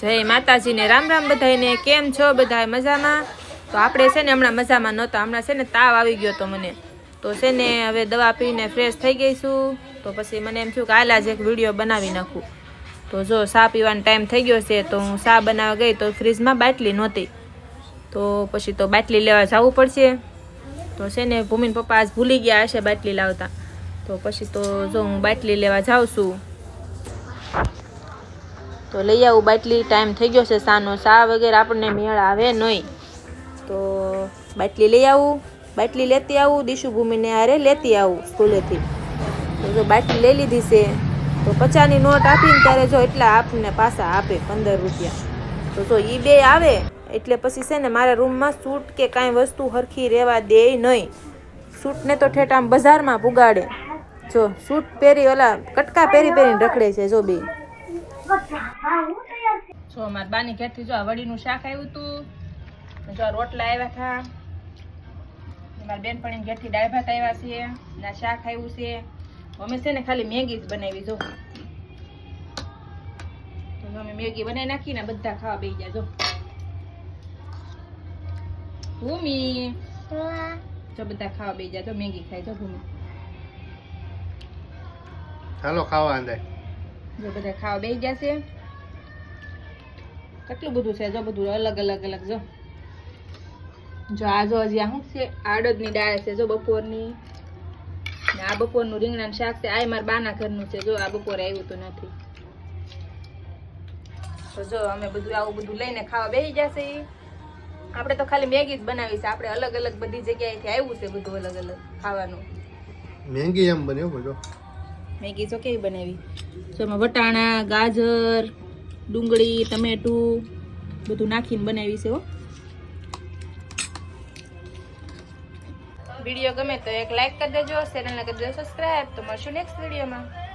જય માતાજીને, રામ રામ બધાને કેમ છો બધા મજામાં? તો આપણે છે ને હમણાં મજામાં નહોતા, હમણાં છે ને તાવ આવી ગયો હતો મને. તો છે ને હવે દવા પીને ફ્રેશ થઈ ગઈ છું. તો પછી મને એમ થયું કે હાલ જ એક વીડિયો બનાવી નાખું. તો જો સા પીવાનો ટાઈમ થઈ ગયો છે, તો હું સા બનાવવા ગઈ તો ફ્રીજમાં બાટલી નહોતી. તો પછી તો બાટલી લેવા જવું પડશે. તો છે ને ભૂમિન પપ્પા આજ ભૂલી ગયા હશે બાટલી લાવતા. તો પછી તો જો હું બાટલી લેવા જાઉં છું. તો લઈ આવું, બાટલી. ટાઈમ થઈ ગયો છે સાનો સા વગેરે આપણને મેળ આવે નહીં. તો બાટલી લઈ આવું, બાટલી લેતી આવું દીશુભૂમિને હારે લેતી આવું સ્કૂલેથી. તો જો બાટલી લઈ લીધી છે, તો પચાસની નોટ આપીને ત્યારે જો એટલા આપને પાછા આપે પંદર રૂપિયા. તો જો એ બે આવે, એટલે પછી છે ને મારા રૂમમાં સૂટ કે કાંઈ વસ્તુ હરખી રહેવા દે નહીં. સૂટને તો ઠેઠ બજારમાં પુગાડે. જો સૂટ પહેરી ઓલા કટકા પહેરી પહેરીને રખડે છે જો બે. જો મારા બાની ઘેરથી જો વડીનું શાક આવ્યું હતું જો રોટલા આવ્યા હતા મારા બેનપણી ઘેરથી દાળ ભાત આવ્યા છે. ના શાક આવ્યું છે. અમે છે ને ખાલી મેગી જ બનાવી જો. અમે મેગી બનાવી નાખીને બધા ખાવા બેસી ગયા જો. ભૂમિ. જો બધા ખાવા બેસી ગયા જો, મેગી ખાય જો ભૂમિ. ચાલો ખાવા અંદર. જો બધા ખાવા બેસી ગયા કેટલું બધું છે? જો બધું અલગ અલગ અલગ, જો. જો આ હજી શું છે? આડદની દાળ છે, જો બપોરની. આ બપોરનું રીંગણાનું શાક છે. આ મારા બાના ઘરનું છે. જો આ બપોરે આવ્યું તો નથી. તો જો અમે બધું આવું બધું લઈને ખાવા બેસી જશે આપણે તો ખાલી મેગી જ બનાવી છે. આપણે અલગ અલગ બધી જગ્યાએથી આવ્યું છે બધું અલગ અલગ ખાવાનું. મેગી એમ બન્યું બધો મેગી જો કેવી બનાવી? તો એમાં વટાણા, ગાજર, ડુંગળી, ટમેટું બધું નાખીને બનાવી છે વીડિયો ગમે તો એક લાઈક કરી દેજો ચેનલને કરી દેજો સબસ્ક્રાઈબ તો મળશું નેક્સ્ટ વિડીયોમાં.